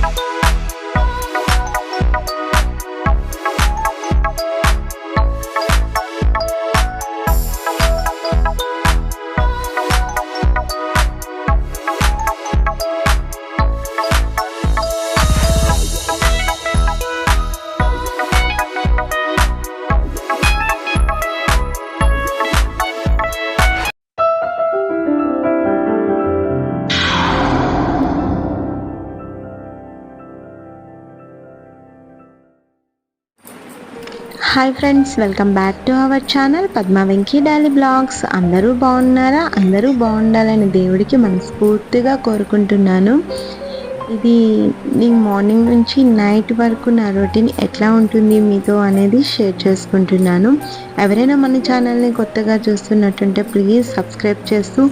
Bye. Hi friends welcome back to our channel Padma Venky daily blogs అందరూ బాగున్నారా? అందరూ బాగుండాలని దేవుడికి మనస్ఫూర్తిగా కోరుకుంటున్నాను. ఇది నేను మార్నింగ్ నుంచి నైట్ వరకు నా రొటీన్ ఎట్లా ఉంటుంది మీతో అనేది షేర్ చేసుకుంటున్నాను. ఎవరైనా మన ఛానల్ని కొత్తగా చూస్తున్నట్టుంటే ప్లీజ్ సబ్స్క్రైబ్ చేస్తూ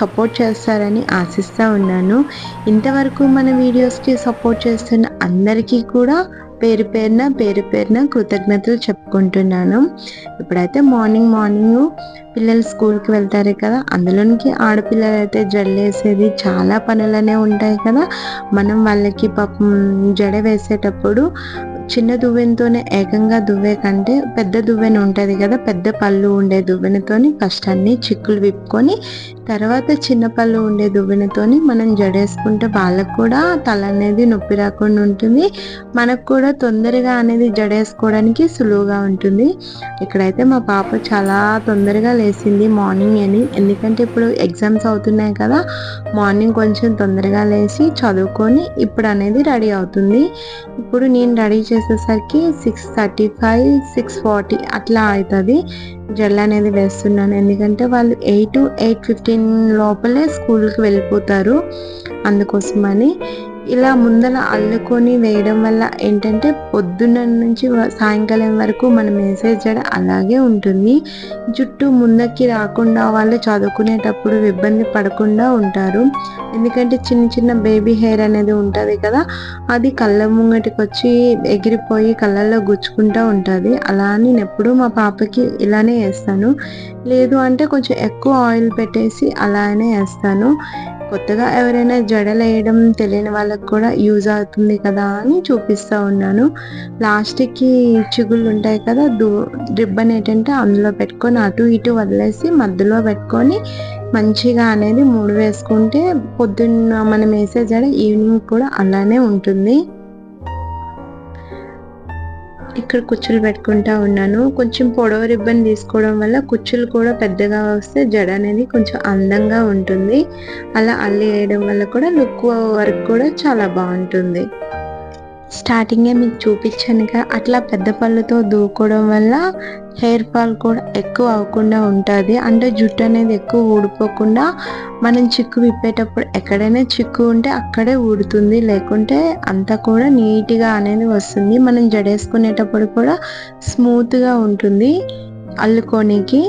సపోర్ట్ చేస్తారని ఆశిస్తూ ఉన్నాను. ఇంతవరకు మన వీడియోస్కి సపోర్ట్ చేస్తున్న అందరికీ కూడా పేరు పేరున పేరు పేరున కృతజ్ఞతలు చెప్పుకుంటున్నాను. ఇప్పుడైతే మార్నింగ్ మార్నింగ్ పిల్లలు స్కూల్కి వెళ్తారు కదా అందులోనికి ఆడపిల్లలు అయితే జల్లేసేది చాలా పనులనే ఉంటాయి కదా. మనం వాళ్ళకి పాపం జడ వేసేటప్పుడు చిన్న దువ్వెనతోనే ఏకంగా దువ్వే కంటే పెద్ద దువ్వెన ఉంటుంది కదా పెద్ద పళ్ళు ఉండే దువ్వెనతోని ఫస్ట్ అన్ని చిక్కులు విప్పుకొని తర్వాత చిన్న పళ్ళు ఉండే దువ్వెనతోని మనం జడేసుకుంటే వాళ్ళకు కూడా తల అనేది నొప్పి రాకుండా ఉంటుంది. మనకు కూడా తొందరగా అనేది జడేసుకోవడానికి సులువుగా ఉంటుంది. ఇక్కడైతే మా పాప చాలా తొందరగా లేచింది మార్నింగ్ అని. ఎందుకంటే ఇప్పుడు ఎగ్జామ్స్ అవుతున్నాయి కదా మార్నింగ్ కొంచెం తొందరగా లేచి చదువుకొని ఇప్పుడు అనేది రెడీ అవుతుంది. ఇప్పుడు నేను రెడీ చేసేసరికి six thirty five six forty అట్లా అవుతుంది. జెల్ అనేది వేస్తున్నాను. ఎందుకంటే వాళ్ళు ఎయిట్ ఎయిట్ ఫిఫ్టీన్ లోపలే స్కూల్కి వెళ్ళిపోతారు. అందుకోసమని ఇలా ముందర అల్లుకొని వేయడం వల్ల ఏంటంటే పొద్దున్న నుంచి సాయంకాలం వరకు మనం మెసేజ్ అలాగే ఉంటుంది. జుట్టు ముందకి రాకుండా వాళ్ళు చదువుకునేటప్పుడు ఇబ్బంది పడకుండా ఉంటారు. ఎందుకంటే చిన్న చిన్న బేబీ హెయిర్ అనేది ఉంటుంది కదా అది కళ్ళ ముంగటికి వచ్చి ఎగిరిపోయి కళ్ళల్లో గుచ్చుకుంటూ ఉంటుంది. అలా నేను ఎప్పుడూ మా పాపకి ఇలానే వేస్తాను. లేదు అంటే కొంచెం ఎక్కువ ఆయిల్ పెట్టేసి అలానే వేస్తాను. కొత్తగా ఎవరైనా జడలు వేయడం తెలియని వాళ్ళకి కూడా యూజ్ అవుతుంది కదా అని చూపిస్తూ ఉన్నాను. లాస్ట్కి చిగుళ్ళు ఉంటాయి కదా దూ రిబ్బన్ ఏంటంటే అందులో పెట్టుకొని అటు ఇటు వదిలేసి మధ్యలో పెట్టుకొని మంచిగా అనేది మూడు వేసుకుంటే పొద్దున్న మనం వేసే జడ ఈవినింగ్ కూడా అలానే ఉంటుంది. ఇక్కడ కుచ్చులు పెట్టుకుంటా ఉన్నాను. కొంచెం పొడవు రిబ్బన్ తీసుకోవడం వల్ల కుచ్చులు కూడా పెద్దగా వస్తే జడ అనేది కొంచెం అందంగా ఉంటుంది. అలా అల్లి వేయడం వల్ల కూడా లుక్ వర్క్ కూడా చాలా బాగుంటుంది. స్టార్టింగే మీకు చూపించానుగా అట్లా పెద్ద పళ్ళుతో దూకోవడం వల్ల హెయిర్ ఫాల్ కూడా ఎక్కువ అవ్వకుండా ఉంటుంది. అంటే జుట్టు అనేది ఎక్కువ ఊడిపోకుండా మనం చిక్కు విప్పేటప్పుడు ఎక్కడైనా చిక్కు ఉంటే అక్కడే ఊడుతుంది. లేకుంటే అంతా కూడా నీట్గా అనేది వస్తుంది. మనం జడేసుకునేటప్పుడు కూడా స్మూత్గా ఉంటుంది అల్లుకోనికి.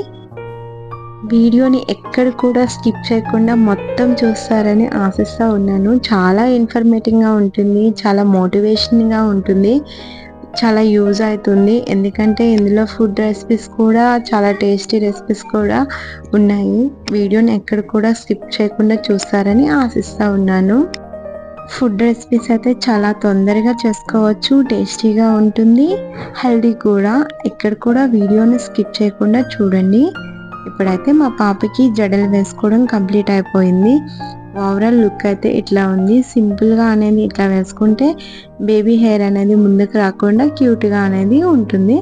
వీడియోని ఎక్కడ కూడా స్కిప్ చేయకుండా మొత్తం చూస్తారని ఆశిస్తూ ఉన్నాను. చాలా ఇన్ఫర్మేటివ్గా ఉంటుంది చాలా మోటివేషన్గా ఉంటుంది చాలా యూజ్ అవుతుంది. ఎందుకంటే ఇందులో ఫుడ్ రెసిపీస్ కూడా చాలా టేస్టీ రెసిపీస్ కూడా ఉన్నాయి. వీడియోని ఎక్కడ కూడా స్కిప్ చేయకుండా చూస్తారని ఆశిస్తూ ఉన్నాను. ఫుడ్ రెసిపీస్ అయితే చాలా తొందరగా చేసుకోవచ్చు టేస్టీగా ఉంటుంది హెల్దీ కూడా. ఇక్కడ కూడా వీడియోని స్కిప్ చేయకుండా చూడండి. ఇప్పుడైతే మా పాపకి జడలు వేసుకోవడం కంప్లీట్ అయిపోయింది. ఓవరాల్ లుక్ అయితే ఇట్లా ఉంది. సింపుల్గా అనేది ఇట్లా వేసుకుంటే బేబీ హెయిర్ అనేది ముందుకు రాకుండా క్యూట్గా అనేది ఉంటుంది.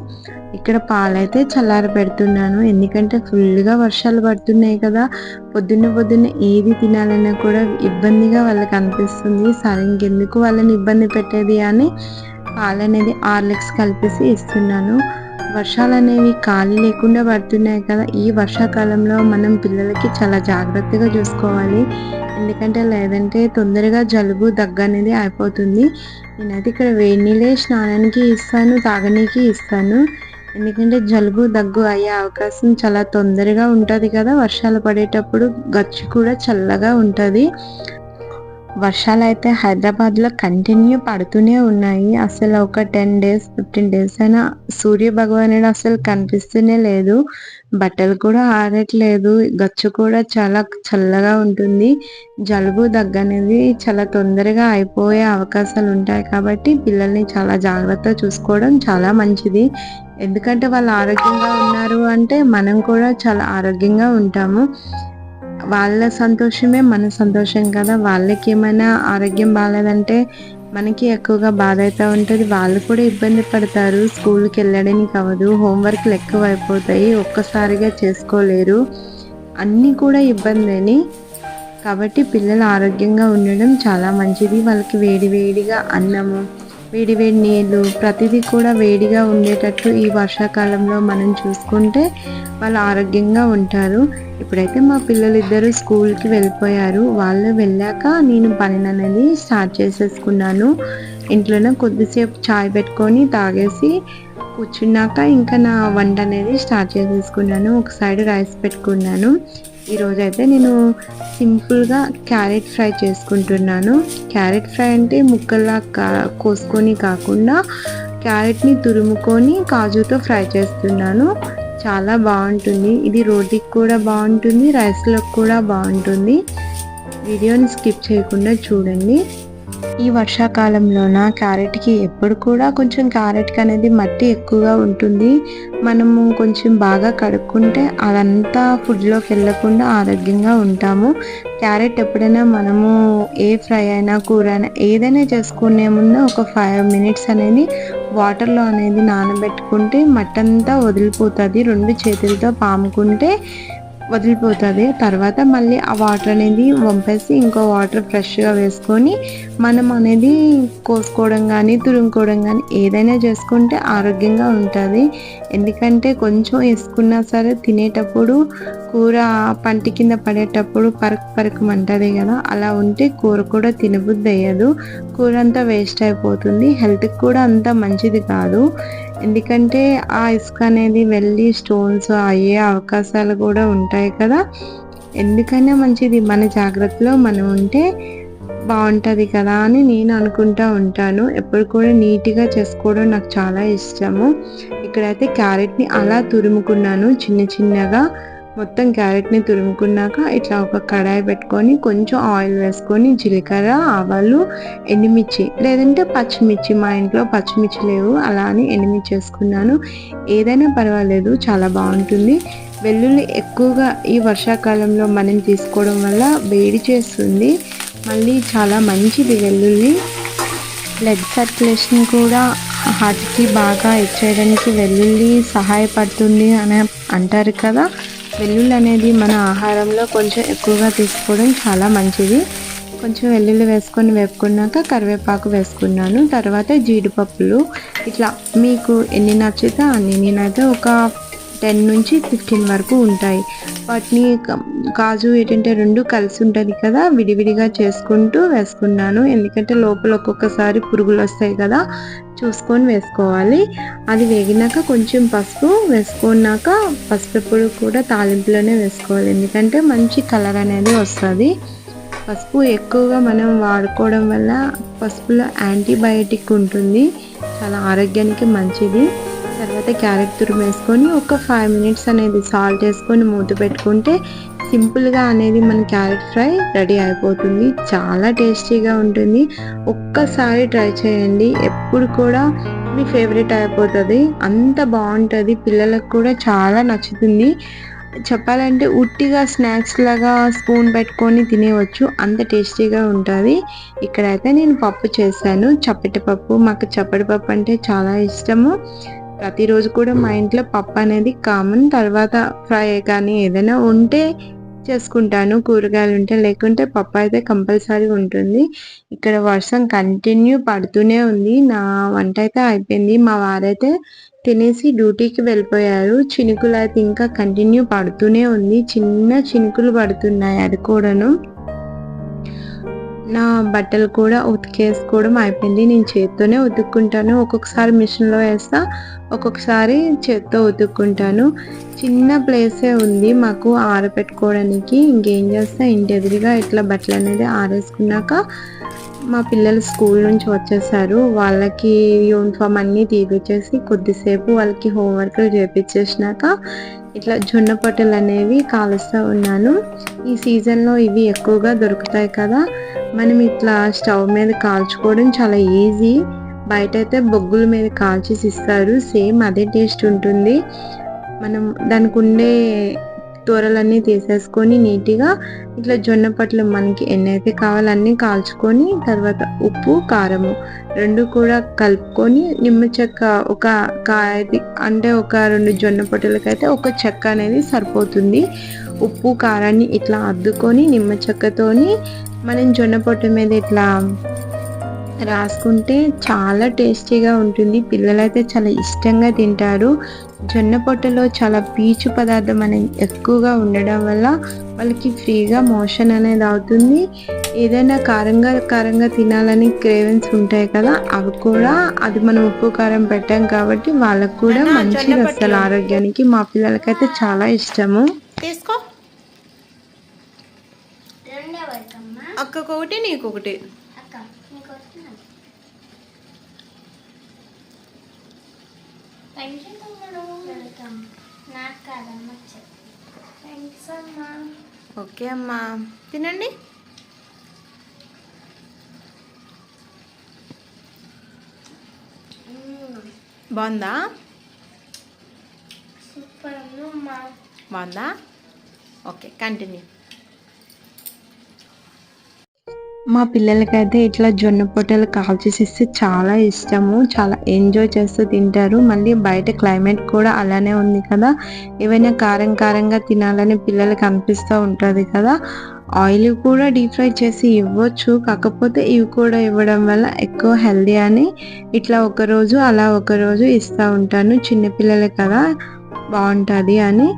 ఇక్కడ పాలైతే చల్లార పెడుతున్నాను. ఎందుకంటే ఫుల్గా వర్షాలు పడుతున్నాయి కదా. పొద్దున్న పొద్దున్న ఏది తినాలన్నా కూడా ఇబ్బందిగా వాళ్ళకి అనిపిస్తుంది. సరే ఇంకెందుకు వాళ్ళని ఇబ్బంది పెట్టేది అని పాలు అనేది ఆర్లెక్స్ కలిపేసి ఇస్తున్నాను. వర్షాలు అనేవి ఖాళీ లేకుండా పడుతున్నాయి కదా. ఈ వర్షాకాలంలో మనం పిల్లలకి చాలా జాగ్రత్తగా చూసుకోవాలి. ఎందుకంటే లేదంటే తొందరగా జలుబు దగ్గు అనేది అయిపోతుంది. నేనైతే ఇక్కడ వేడి నీళ్ళే స్నానానికి ఇస్తాను తాగనీకి ఇస్తాను. ఎందుకంటే జలుబు దగ్గు అయ్యే అవకాశం చాలా తొందరగా ఉంటుంది కదా. వర్షాలు పడేటప్పుడు గచ్చు కూడా చల్లగా ఉంటుంది. వర్షాలు అయితే హైదరాబాద్లో కంటిన్యూ పడుతూనే ఉన్నాయి. అసలు ఒక టెన్ డేస్ ఫిఫ్టీన్ డేస్ అయినా సూర్య భగవానుడు అసలు కనిపిస్తూనే లేదు. బట్టలు కూడా ఆరట్లేదు. గచ్చు కూడా చాలా చల్లగా ఉంటుంది. జలుబు దగ్గనేది చాలా తొందరగా అయిపోయే అవకాశాలు ఉంటాయి కాబట్టి పిల్లల్ని చాలా జాగ్రత్తగా చూసుకోవడం చాలా మంచిది. ఎందుకంటే వాళ్ళు ఆరోగ్యంగా ఉన్నారు అంటే మనం కూడా చాలా ఆరోగ్యంగా ఉంటాము. వాళ్ళ సంతోషమే మన సంతోషం కదా. వాళ్ళకి ఏమైనా ఆరోగ్యం బాగాలేదంటే మనకి ఎక్కువగా బాధ అవుతూ ఉంటుంది. వాళ్ళు కూడా ఇబ్బంది పడతారు. స్కూల్కి వెళ్ళడానికి అవ్వదు హోంవర్క్లు ఎక్కువ అయిపోతాయి ఒక్కసారిగా చేసుకోలేరు. అన్నీ కూడా ఇబ్బందిని. కాబట్టి పిల్లలు ఆరోగ్యంగా ఉండడం చాలా మంచిది. వాళ్ళకి వేడి వేడిగా అన్నము వేడి వేడి నీళ్ళు ప్రతిదీ కూడా వేడిగా ఉండేటట్టు ఈ వర్షాకాలంలో మనం చూసుకుంటే వాళ్ళు ఆరోగ్యంగా ఉంటారు. ఇప్పుడైతే మా పిల్లలు ఇద్దరు స్కూల్కి వెళ్ళిపోయారు. వాళ్ళు వెళ్ళాక నేను పని అనేది స్టార్ట్ చేసేసుకున్నాను. ఇంట్లోనే కొద్దిసేపు చాయ్ పెట్టుకొని తాగేసి కూర్చున్నాక ఇంకా నా వంట అనేది స్టార్ట్ చేసేసుకున్నాను. ఒక సైడ్ రైస్ పెట్టుకున్నాను. ఈరోజు అయితే నేను సింపుల్గా క్యారెట్ ఫ్రై చేసుకుంటున్నాను. క్యారెట్ ఫ్రై అంటే ముక్కల్లా కా కోసుకొని కాకుండా క్యారెట్ని తురుముకొని కాజుతో ఫ్రై చేస్తున్నాను. చాలా బాగుంటుంది. ఇది రోటీకి కూడా బాగుంటుంది రైస్లోకి కూడా బాగుంటుంది. వీడియోని స్కిప్ చేయకుండా చూడండి. ఈ వర్షాకాలంలోన క్యారెట్కి ఎప్పుడు కూడా కొంచెం క్యారెట్కి అనేది మట్టి ఎక్కువగా ఉంటుంది. మనము కొంచెం బాగా కడుక్కుంటే అదంతా ఫుడ్లోకి వెళ్ళకుండా ఆరోగ్యంగా ఉంటాము. క్యారెట్ ఎప్పుడైనా మనము ఏ ఫ్రై అయినా కూర అయినా ఏదైనా చేసుకునే ముందు ఒక ఫైవ్ మినిట్స్ అనేది వాటర్లో అనేది నానబెట్టుకుంటే మట్టంతా వదిలిపోతుంది. రెండు చేతులతో పాముకుంటే వదిలిపోతుంది. తర్వాత మళ్ళీ ఆ వాటర్ అనేది వంపేసి ఇంకో వాటర్ ఫ్రెష్గా వేసుకొని మనం అనేది కోసుకోవడం కానీ తురుముకోవడం కానీ ఏదైనా చేసుకుంటే ఆరోగ్యంగా ఉంటుంది. ఎందుకంటే కొంచెం వేసుకున్నా సరే తినేటప్పుడు కూర పంటి కింద పడేటప్పుడు పరకు పరకమంటుంది కదా. అలా ఉంటే కూర కూడా తినబుద్ది అయ్యదు. కూర అంతా వేస్ట్ అయిపోతుంది. హెల్త్కి కూడా అంత మంచిది కాదు. ఎందుకంటే ఆ ఇసుక అనేది వెళ్ళి స్టోన్స్ అయ్యే అవకాశాలు కూడా ఉంటాయి కదా. ఎందుకైనా మంచిది మన జాగ్రత్తలో మనం ఉంటే బాగుంటుంది కదా అని నేను అనుకుంటా ఉంటాను. ఎప్పుడు కూడా నీట్గా చేసుకోవడం నాకు చాలా ఇష్టము. ఇక్కడైతే క్యారెట్ని అలా తురుముకున్నాను చిన్న చిన్నగా. మొత్తం క్యారెట్ని తురుముకున్నాక ఇట్లా ఒక కడాయి పెట్టుకొని కొంచెం ఆయిల్ వేసుకొని జీలకర్ర ఆవాలు ఎండుమిర్చి లేదంటే పచ్చిమిర్చి. మా ఇంట్లో పచ్చిమిర్చి లేవు అలా అని ఎండుమిర్చి వేసుకున్నాను. ఏదైనా పర్వాలేదు చాలా బాగుంటుంది. వెల్లుల్లి ఎక్కువగా ఈ వర్షాకాలంలో మనం తీసుకోవడం వల్ల వేడి చేస్తుంది. మళ్ళీ చాలా మంచిది వెల్లుల్లి. బ్లడ్ సర్క్యులేషన్ కూడా హార్ట్కి బాగా ఇచ్చేయడానికి వెల్లుల్లి సహాయపడుతుంది అని అంటారు కదా. వెల్లుల్లి అనేది మన ఆహారంలో కొంచెం ఎక్కువగా తీసుకోవడం చాలా మంచిది. కొంచెం వెల్లుల్లి వేసుకొని వేపుకున్నాక కరివేపాకు వేసుకున్నాను. తర్వాత జీడిపప్పులు. ఇట్లా మీకు ఎన్ని నచ్చితే అన్ని నేనైతే ఒక టెన్ నుంచి ఫిఫ్టీన్ వరకు ఉంటాయి. వాటిని కాజు ఏంటంటే రెండు కలిసి ఉంటుంది కదా విడివిడిగా చేసుకుంటూ వేసుకున్నాను. ఎందుకంటే లోపల ఒక్కొక్కసారి పురుగులు వస్తాయి కదా చూసుకొని వేసుకోవాలి. అది వేగినాక కొంచెం పసుపు వేసుకున్నాక పసుపు కూడా తాలింపులోనే వేసుకోవాలి. ఎందుకంటే మంచి కలర్ అనేది వస్తుంది. పసుపు ఎక్కువగా మనం వాడుకోవడం వల్ల పసుపులో యాంటీబయాటిక్ ఉంటుంది. చాలా ఆరోగ్యానికి మంచిది. తర్వాత క్యారెట్ తురుము వేసుకొని ఒక ఫైవ్ మినిట్స్ అనేది సాల్ట్ వేసుకొని మూత పెట్టుకుంటే సింపుల్గా అనేది మన క్యారెట్ ఫ్రై రెడీ అయిపోతుంది. చాలా టేస్టీగా ఉంటుంది. ఒక్కసారి ట్రై చేయండి. ఎప్పుడు కూడా మీ ఫేవరెట్ అయిపోతుంది. అంత బాగుంటుంది. పిల్లలకు కూడా చాలా నచ్చుతుంది. చెప్పాలంటే ఉట్టిగా స్నాక్స్ లాగా స్పూన్ పెట్టుకొని తినేవచ్చు అంత టేస్టీగా ఉంటుంది. ఇక్కడైతే నేను పప్పు చేశాను. చప్పటి పప్పు. మాకు చప్పటి పప్పు అంటే చాలా ఇష్టము. ప్రతిరోజు కూడా మా ఇంట్లో పప్పు అనేది కామన్. తర్వాత ఫ్రై కానీ ఏదైనా ఉంటే చేసుకుంటాను. కూరగాయలు ఉంటే లేకుంటే పప్పు అయితే కంపల్సరీ ఉంటుంది. ఇక్కడ వర్షం కంటిన్యూ పడుతూనే ఉంది. నా వంట అయితే అయిపోయింది. మా వారైతే తినేసి డ్యూటీకి వెళ్ళిపోయారు. చినుకులు అయితే ఇంకా కంటిన్యూ పడుతూనే ఉంది. చిన్న చినుకులు పడుతున్నాయి అది కూడాను నా బట్టలు కూడా ఉతికేసుకోవడం అయిపోయింది. నేను చేత్తోనే ఉతుక్కుంటాను. ఒక్కొక్కసారి మిషన్లో వేస్తా ఒక్కొక్కసారి చేత్తో ఉతుక్కుంటాను. చిన్న ప్లేసే ఉంది. మాకు ఆరబెట్టుకోవడానికి ఇంకేం చేస్తా ఇంటి ఎదురుగా ఇట్లా బట్టలు అనేది ఆరేసుకున్నాక మా పిల్లలు స్కూల్ నుంచి వచ్చేసారు. వాళ్ళకి యూనిఫామ్ అన్నీ తీపిచ్చేసి కొద్దిసేపు వాళ్ళకి హోంవర్క్లు చేపించేసినాక ఇట్లా జొన్న పొట్టలు అనేవి కాలుస్తూ ఉన్నాను. ఈ సీజన్లో ఇవి ఎక్కువగా దొరుకుతాయి కదా. మనం ఇట్లా స్టవ్ మీద కాల్చుకోవడం చాలా ఈజీ బయట అయితే బొగ్గుల మీద కాల్చేసి ఇస్తారు. సేమ్ అదే టేస్ట్ ఉంటుంది. మనం దానికి ఉండే తోరలన్నీ తీసేసుకొని నీట్గా ఇట్లా జొన్న పట్లు మనకి ఎన్నైతే కావాలన్నీ కాల్చుకొని తర్వాత ఉప్పు కారము రెండు కూడా కలుపుకొని నిమ్మ చెక్క ఒక కాయ అంటే ఒక రెండు జొన్న పట్టులకైతే ఒక చెక్క అనేది సరిపోతుంది. ఉప్పు కారాన్ని ఇట్లా అద్దుకొని నిమ్మ చెక్కతోని మనం జొన్న పొట్టు మీద ఇట్లా రాసుకుంటే చాలా టేస్టీగా ఉంటుంది. పిల్లలైతే చాలా ఇష్టంగా తింటారు. జొన్న పొట్టలో చాలా పీచు పదార్థం అనేది ఎక్కువగా ఉండడం వల్ల వాళ్ళకి ఫ్రీగా మోషన్ అనేది అవుతుంది. ఏదైనా కారంగా కారంగా తినాలని క్రేవెన్స్ ఉంటాయి కదా అవి కూడా అది మనం ఉప్పు కారం పెట్టాం కాబట్టి వాళ్ళకు కూడా మంచిది అసలు ఆరోగ్యానికి. మా పిల్లలకైతే చాలా ఇష్టము. తీసుకో. అక్కకు ఒకటి నీకు ఒకటి ఓకే అమ్మా. తినండి. బాగుందా? బాగుందా? Okay continue. మా పిల్లలకైతే ఇట్లా జొన్న పొట్టలు కాల్చేసి ఇస్తే చాలా ఇష్టము. చాలా ఎంజాయ్ చేస్తూ తింటారు. మళ్ళీ బయట క్లైమేట్ కూడా అలానే ఉంది కదా. ఏవైనా కారం కారంగా తినాలని పిల్లలకి అనిపిస్తూ ఉంటుంది కదా. ఆయిల్ కూడా డీప్ ఫ్రై చేసి ఇవ్వచ్చు. కాకపోతే ఇవి కూడా ఇవ్వడం వల్ల ఎక్కువ హెల్దీ అని ఇట్లా ఒకరోజు అలా ఒకరోజు ఇస్తూ ఉంటాను. చిన్నపిల్లలు కదా బాగుంటుంది అని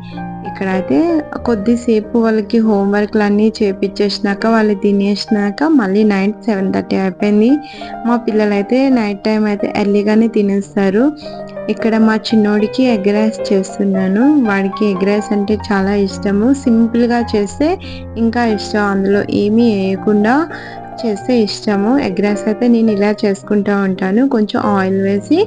ఇక్కడైతే కొద్దిసేపు వాళ్ళకి హోంవర్క్లు అన్నీ చేపించేసినాక వాళ్ళు తినేసినాక మళ్ళీ నైట్ సెవెన్ థర్టీ అయిపోయింది. మా పిల్లలు అయితే నైట్ టైం అయితే ఎర్లీగానే తినేస్తారు. ఇక్కడ మా చిన్నోడికి ఎగ్ రైస్ చేస్తున్నాను. వాడికి ఎగ్ రైస్ అంటే చాలా ఇష్టము. సింపుల్గా చేస్తే ఇంకా ఇష్టం. అందులో ఏమీ వేయకుండా చేస్తే ఇష్టము. ఎగ్ రైస్ అయితే నేను ఇలా చేసుకుంటూ ఉంటాను. కొంచెం ఆయిల్ వేసి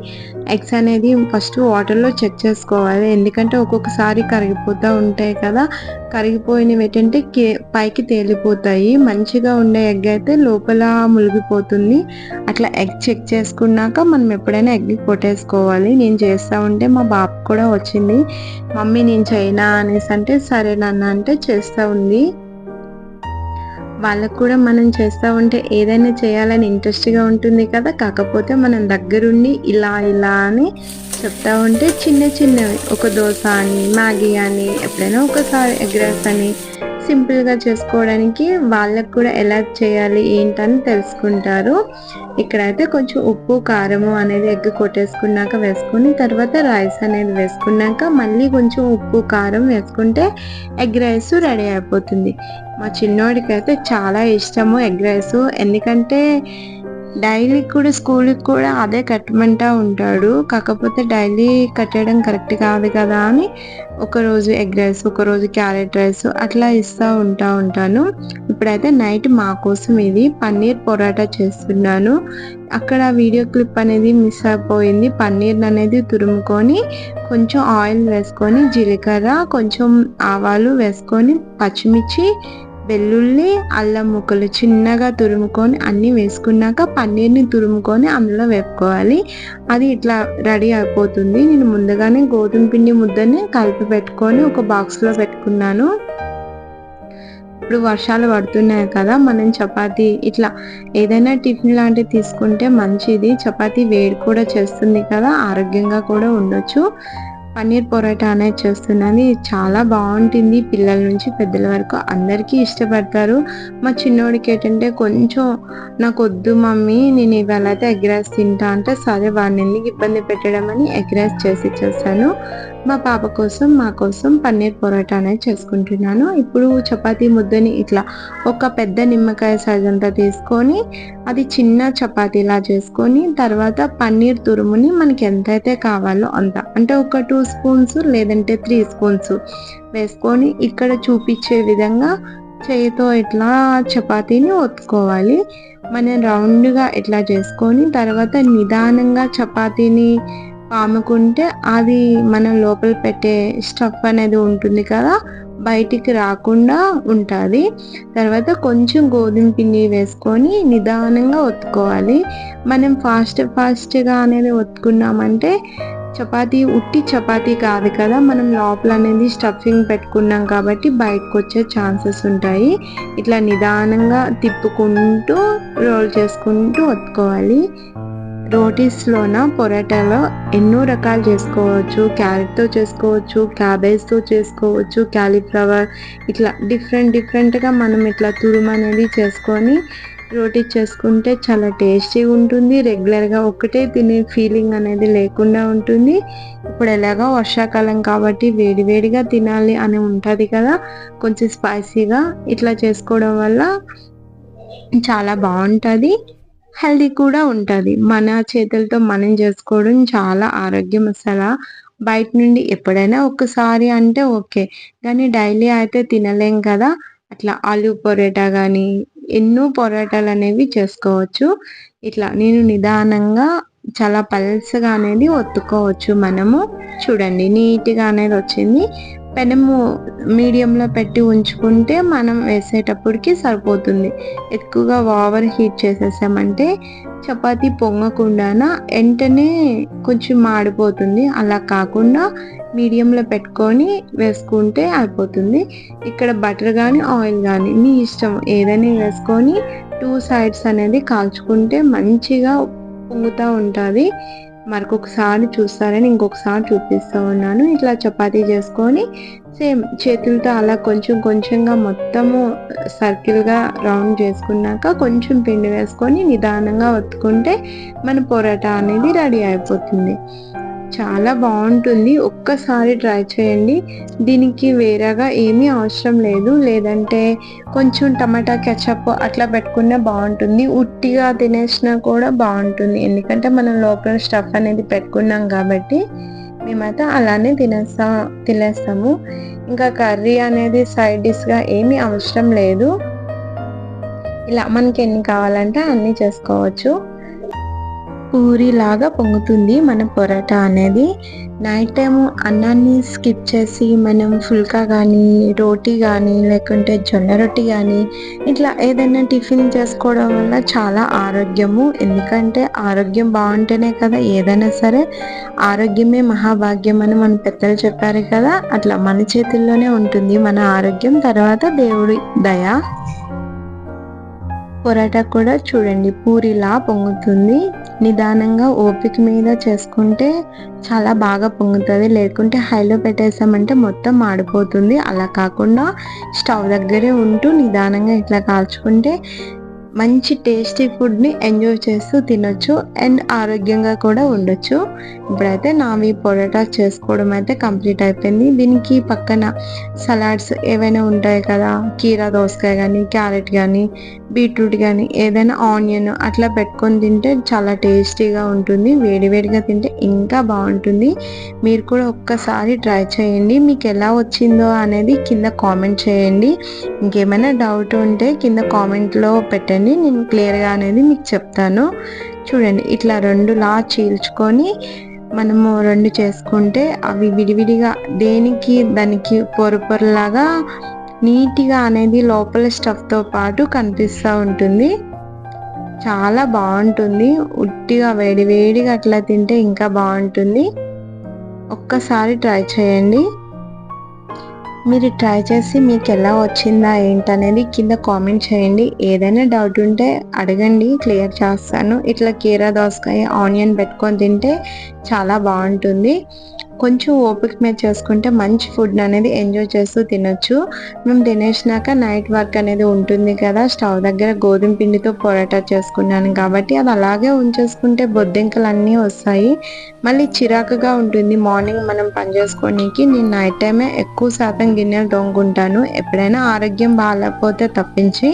ఎగ్స్ అనేది ఫస్ట్ వాటర్లో చెక్ చేసుకోవాలి. ఎందుకంటే ఒక్కొక్కసారి కరిగిపోతూ ఉంటాయి కదా. కరిగిపోయినవి ఏంటంటే కే పైకి తేలిపోతాయి. మంచిగా ఉండే ఎగ్ అయితే లోపల మునిగిపోతుంది. అట్లా ఎగ్ చెక్ చేసుకున్నాక మనం ఎప్పుడైనా ఎగ్ కొట్టేసుకోవాలి. నేను చేస్తూ ఉంటే మా బాబు కూడా వచ్చింది. మమ్మీ నేను చేయనా? అనేసి అంటే సరే అంటే చేస్తూ ఉంది. వాళ్ళకు కూడా మనం చేస్తూ ఉంటే ఏదైనా చేయాలని ఇంట్రెస్ట్గా ఉంటుంది కదా. కాకపోతే మనం దగ్గరుండి ఇలా ఇలా అని చెప్తా ఉంటే చిన్న చిన్నవి. ఒక దోశ అని మ్యాగీ అని ఎప్పుడైనా ఒకసారి ఎగ్ రైస్ అని సింపుల్గా చేసుకోవడానికి వాళ్ళకు కూడా ఎలా చేయాలి ఏంటని తెలుసుకుంటారు. ఇక్కడైతే కొంచెం ఉప్పు కారము అనేది ఎగ్ కొట్టేసుకున్నాక వేసుకుని తర్వాత రైస్ అనేది వేసుకున్నాక మళ్ళీ కొంచెం ఉప్పు కారం వేసుకుంటే ఎగ్ రైస్ రెడీ అయిపోతుంది. మా చిన్నోడికి అయితే చాలా ఇష్టము ఎగ్ రైస్. ఎందుకంటే డైలీ కూడా స్కూల్కి కూడా అదే కట్టమంటా ఉంటాడు. కాకపోతే డైలీ కట్టడం కరెక్ట్ కాదు కదా అని ఒకరోజు ఎగ్ రైస్ ఒకరోజు క్యారెట్ రైస్ అట్లా ఇస్తూ ఉంటా ఉంటాను. ఇప్పుడైతే నైట్ మా కోసం ఇది పన్నీర్ పొరాటా చేస్తున్నాను. అక్కడ వీడియో క్లిప్ అనేది మిస్ అయిపోయింది. పన్నీర్ అనేది తురుముకొని కొంచెం ఆయిల్ వేసుకొని జీలకర్ర కొంచెం ఆవాలు వేసుకొని పచ్చిమిర్చి వెల్లుల్లి అల్లం ముక్కలు చిన్నగా తురుముకొని అన్నీ వేసుకున్నాక పన్నీర్ని తురుముకొని అందులో వేపుకోవాలి. అది ఇట్లా రెడీ అయిపోతుంది. నేను ముందుగానే గోధుమ పిండి ముద్దని కలిపి పెట్టుకొని ఒక బాక్స్లో పెట్టుకున్నాను. ఇప్పుడు వర్షాలు పడుతున్నాయి కదా మనం చపాతీ ఇట్లా ఏదైనా టిఫిన్ లాంటివి తీసుకుంటే మంచిది. చపాతీ వేడి కూడా చేస్తుంది కదా ఆరోగ్యంగా కూడా ఉండొచ్చు. పన్నీర్ పొరాటా అనేది చేస్తున్నాను. ఇది చాలా బాగుంటుంది. పిల్లల నుంచి పెద్దల వరకు అందరికీ ఇష్టపడతారు. మా చిన్నోడికి ఏంటంటే కొంచెం నాకు వద్దు మమ్మీ నేను ఇవాళ అయితే ఎగ్ రైస్ తింటా అంటే సరే వాడిని ఎందుకు ఇబ్బంది పెట్టడం అని ఎగ్ రైస్ చేసి ఇచ్చేస్తాను. మా పాప కోసం మా కోసం పన్నీర్ పొరాటా అనేది చేసుకుంటున్నాను. ఇప్పుడు చపాతీ ముద్దని ఇట్లా ఒక పెద్ద నిమ్మకాయ సైజ్ అంతా తీసుకొని అది చిన్న చపాతీలా చేసుకొని తర్వాత పన్నీర్ తురుముని మనకి ఎంతైతే కావాలో అంత. అంటే ఒక టూ స్పూన్స్ లేదంటే త్రీ స్పూన్స్ వేసుకొని ఇక్కడ చూపించే విధంగా చేయితో ఇట్లా చపాతీని ఒత్తుకోవాలి. మనం రౌండ్గా ఇట్లా చేసుకొని తర్వాత నిదానంగా చపాతీని పాముకుంటే అది మనం లోపల పెట్టే స్టఫ్ అనేది ఉంటుంది కదా బయటికి రాకుండా ఉంటుంది. తర్వాత కొంచెం గోధుమ పిండి వేసుకొని నిదానంగా ఒత్తుకోవాలి. మనం ఫాస్ట్ ఫాస్ట్గా అనేది ఒత్తుకున్నామంటే చపాతీ ఉట్టి చపాతీ కాదు కదా మనం లోపల అనేది స్టఫింగ్ పెట్టుకున్నాం కాబట్టి బయటకు వచ్చే ఛాన్సెస్ ఉంటాయి. ఇట్లా నిదానంగా తిప్పుకుంటూ రోల్ చేసుకుంటూ ఒత్తుకోవాలి. రోటీస్లోన? పొరాటాలో ఎన్నో రకాలు చేసుకోవచ్చు. క్యారెట్తో చేసుకోవచ్చు క్యాబేజ్తో చేసుకోవచ్చు క్యాలీఫ్లవర్ ఇట్లా డిఫరెంట్ డిఫరెంట్గా మనం ఇట్లా తురుము అనేది చేసుకొని రోటీ చేసుకుంటే చాలా టేస్టీగా ఉంటుంది. రెగ్యులర్గా ఒకటే తినే ఫీలింగ్ అనేది లేకుండా ఉంటుంది. ఇప్పుడు ఎలాగో వర్షాకాలం కాబట్టి వేడివేడిగా తినాలి అని ఉంటుంది కదా. కొంచెం స్పైసీగా ఇట్లా చేసుకోవడం వల్ల చాలా బాగుంటుంది. హెల్దీ కూడా ఉంటుంది. మన చేతులతో మనం చేసుకోవడం చాలా ఆరోగ్యం అసలు. బయట నుండి ఎప్పుడైనా ఒక్కసారి అంటే ఓకే. కానీ డైలీ అయితే తినలేం కదా. అట్లా ఆలు పొరాటా కానీ ఎన్నో పొరాటాలు అనేవి చేసుకోవచ్చు. ఇట్లా నేను నిదానంగా చాలా పల్సగా అనేది ఒత్తుకోవచ్చు మనము. చూడండి నీట్గా అనేది వచ్చింది. పెనము మీడియంలో పెట్టి ఉంచుకుంటే మనం వేసేటప్పటికి సరిపోతుంది. ఎక్కువగా ఓవర్ హీట్ చేసేసామంటే చపాతీ పొంగకుండా వెంటనే కొంచెం మాడిపోతుంది. అలా కాకుండా మీడియంలో పెట్టుకొని వేసుకుంటే అయిపోతుంది. ఇక్కడ బటర్ కానీ ఆయిల్ కానీ మీ ఇష్టం ఏదైనా వేసుకొని టూ సైడ్స్ అనేది కాల్చుకుంటే మంచిగా పొంగుతూ ఉంటుంది. మరొకసారి చూస్తారని ఇంకొకసారి చూపిస్తూ ఉన్నాను. ఇట్లా చపాతీ చేసుకొని సేమ్ చేతులతో అలా కొంచెం కొంచెంగా మొత్తము సర్కిల్గా రౌండ్ చేసుకున్నాక కొంచెం పిండి వేసుకొని నిదానంగా ఒత్తుకుంటే మన పొరాటా అనేది రెడీ అయిపోతుంది. చాలా బాగుంటుంది. ఒక్కసారి ట్రై చేయండి. దీనికి వేరేగా ఏమీ అవసరం లేదు. లేదంటే కొంచెం టమాటా కెచప్ అట్లా పెట్టుకున్నా బాగుంటుంది. ఉట్టిగా తినేసినా కూడా బాగుంటుంది. ఎందుకంటే మనం లోపల స్టఫ్ అనేది పెట్టుకున్నాం కాబట్టి మేమైతే అలానే తినేస్తా తినేస్తాము. ఇంకా కర్రీ అనేది సైడ్ డిష్గా ఏమీ అవసరం లేదు. ఇలా మనకి ఎన్ని కావాలంటే అన్నీ చేసుకోవచ్చు. పూరి లాగా పొంగుతుంది మన పొరాటా అనేది. నైట్ టైం అన్నాన్ని స్కిప్ చేసి మనం ఫుల్కా కానీ రోటీ కానీ లేకుంటే జొన్న రొట్టి కానీ ఇట్లా ఏదైనా టిఫిన్ చేసుకోవడం వల్ల చాలా ఆరోగ్యము. ఎందుకంటే ఆరోగ్యం బాగుంటేనే కదా ఏదైనా సరే. ఆరోగ్యమే మహాభాగ్యం అని మన పెద్దలు చెప్పారు కదా. అట్లా మన చేతుల్లోనే ఉంటుంది మన ఆరోగ్యం. తర్వాత దేవుడి దయ. పొరాటా కూడా చూడండి. పూరిలా పొంగుతుంది. నిదానంగా ఓపిక మీద చేసుకుంటే చాలా బాగా పొంగుతుంది. లేకుంటే హైలో పెట్టేసామంటే మొత్తం మాడిపోతుంది. అలా కాకుండా స్టవ్ దగ్గరే ఉంటూ నిదానంగా ఇట్లా కాల్చుకుంటే మంచి టేస్టీ ఫుడ్ని ఎంజాయ్ చేస్తూ తినొచ్చు అండ్ ఆరోగ్యంగా కూడా ఉండొచ్చు. ఇప్పుడైతే నావి పొరాటా చేసుకోవడం అయితే కంప్లీట్ అయిపోయింది. దీనికి పక్కన సలాడ్స్ ఏవైనా ఉంటాయి కదా కీరా దోసకాయ కానీ క్యారెట్ కానీ బీట్రూట్ కానీ ఏదైనా ఆనియన్ అట్లా పెట్టుకొని తింటే చాలా టేస్టీగా ఉంటుంది. వేడివేడిగా తింటే ఇంకా బాగుంటుంది. మీరు కూడా ఒక్కసారి ట్రై చేయండి. మీకు ఎలా వచ్చిందో అనేది కింద కామెంట్ చేయండి. ఇంకేమైనా డౌట్ ఉంటే కింద కామెంట్లో పెట్టండి. నేను క్లియర్గా అనేది మీకు చెప్తాను. చూడండి ఇట్లా రెండులా చీల్చుకొని మనము రెండు చేసుకుంటే అవి విడివిడిగా దేనికి దానికి పొర పొరలాగా నీట్గా అనేది లోపల స్టఫ్తో పాటు కనిపిస్తూ ఉంటుంది. చాలా బాగుంటుంది. ఉట్టిగా వేడి వేడిగా అట్లా తింటే ఇంకా బాగుంటుంది. ఒక్కసారి ట్రై చేయండి. మీరు ట్రై చేసి మీకు ఎలా వచ్చిందా ఏంటనేది కింద కామెంట్ చేయండి. ఏదైనా డౌట్ ఉంటే అడగండి. క్లియర్ చేస్తాను. ఇట్లా కీరా దోసకాయ ఆనియన్ పెట్టుకొని తింటే చాలా బాగుంటుంది. కొంచెం ఓపిక మీద చేసుకుంటే మంచి ఫుడ్ అనేది ఎంజాయ్ చేస్తూ తినొచ్చు. మేము తినేసినాక నైట్ వర్క్ అనేది ఉంటుంది కదా స్టవ్ దగ్గర గోధుమ పిండితో పొరాటా చేసుకున్నాను కాబట్టి అది అలాగే ఉంచేసుకుంటే బొద్దింకలు అన్నీ వస్తాయి. మళ్ళీ చిరాకుగా ఉంటుంది మార్నింగ్ మనం పని చేసుకోనికి నేను నైట్ టైమే ఎక్కువ శాతం గిన్నెలు తోముకుంటాను. ఎప్పుడైనా ఆరోగ్యం బాగాలేకపోతే తప్పించి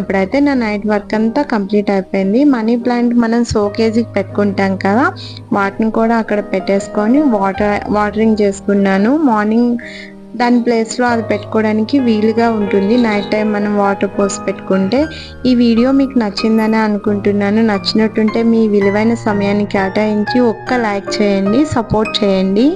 ఇప్పుడైతే నా నైట్ వర్క్ అంతా కంప్లీట్ అయిపోయింది మనీ ప్లాంట్ మనం సోకేజీకి పెట్టుకుంటాం కదా వాటిని కూడా అక్కడ పెట్టేసుకొని వాటర్ వాటరింగ్ చేసుకున్నాను. మార్నింగ్ దాని ప్లేస్లో అది పెట్టుకోవడానికి వీలుగా ఉంటుంది. నైట్ టైం మనం వాటర్ పోసి పెట్టుకుంటే ఈ వీడియో మీకు నచ్చిందని అనుకుంటున్నాను. నచ్చినట్టుంటే మీ విలువైన సమయాన్ని కేటాయించి ఒక్క లైక్ చేయండి సపోర్ట్ చేయండి.